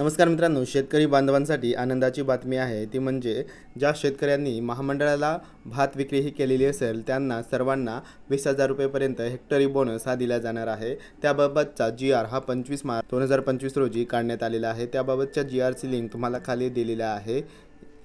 नमस्कार मित्रांनो शेतकरी बांधवांसाठी आनंदाची बातमी आहे. ती म्हणजे ज्या शेतकऱ्यांनी महामंडळाला भात विक्री ही केलेली असेल त्यांना सर्वांना वीस हजार रुपयेपर्यंत हेक्टरी बोनस हा दिला जाणार आहे. त्याबाबतचा जी आर हा पंचवीस मार्च दोन हजार पंचवीस रोजी काढण्यात आलेला आहे. त्याबाबतच्या जी आरची लिंक तुम्हाला खाली दिलेली आहे.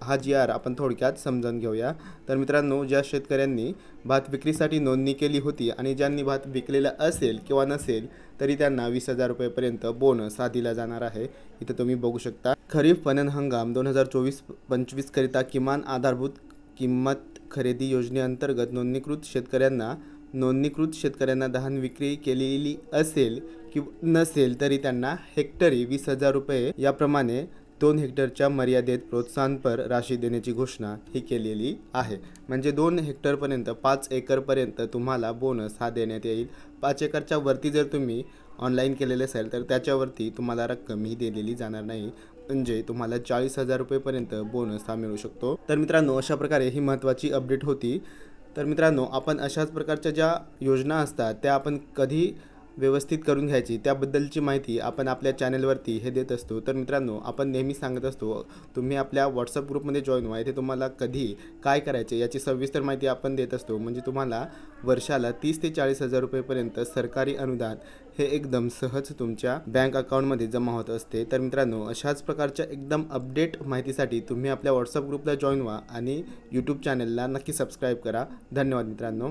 हा जी आर आपण थोडक्यात समजून घेऊया. तर मित्रांनो ज्या शेतकऱ्यांनी भात विक्रीसाठी नोंदणी केली होती आणि ज्यांनी भात विकलेला असेल किंवा नसेल तरी त्यांना वीस हजार रुपयेपर्यंत बोनस हा दिला जाणार आहे. इथं तुम्ही बघू शकता खरीप पणन हंगाम दोन हजार चोवीस पंचवीसकरिता किमान आधारभूत किंमत खरेदी योजनेअंतर्गत नोंदणीकृत शेतकऱ्यांना नोंदणीकृत शेतकऱ्यांना धान विक्री केलेली असेल किंवा नसेल तरी त्यांना हेक्टरी वीस हजार रुपये याप्रमाणे दोन हेक्टरच्या मर्यादेत प्रोत्साहनपर राशी देण्याची घोषणा ही केलेली आहे. म्हणजे दोन हेक्टरपर्यंत पाच एकरपर्यंत तुम्हाला बोनस हा देण्यात येईल. पाच एकरच्या वरती जर तुम्ही ऑनलाईन केलेले असेल तर त्याच्यावरती तुम्हाला रक्कम ही दिलेली जाणार नाही. म्हणजे तुम्हाला चाळीस हजार रुपयेपर्यंत बोनस हा मिळू शकतो. तर मित्रांनो अशा प्रकारे ही महत्त्वाची अपडेट होती. तर मित्रांनो आपण अशाच प्रकारच्या ज्या योजना असतात त्या आपण कधी व्यवस्थित करून घ्यायची. त्याबद्दलची माहिती आपण आपल्या चॅनलवरती हे देत असतो. तर मित्रांनो आपण नेहमी सांगत असतो तुम्ही आपल्या व्हॉट्सअप ग्रुपमध्ये जॉईन व्हा. इथे तुम्हाला कधी काय करायचे याची सविस्तर माहिती आपण देत असतो. म्हणजे तुम्हाला वर्षाला तीस ते चाळीस हजार रुपयेपर्यंत सरकारी अनुदान हे एकदम सहज तुमच्या बँक अकाउंटमध्ये जमा होत असते. तर मित्रांनो अशाच प्रकारच्या एकदम अपडेट माहितीसाठी तुम्ही आपल्या व्हॉट्सअप ग्रुपला जॉईन व्हा आणि यूट्यूब चॅनलला नक्की सबस्क्राईब करा. धन्यवाद मित्रांनो.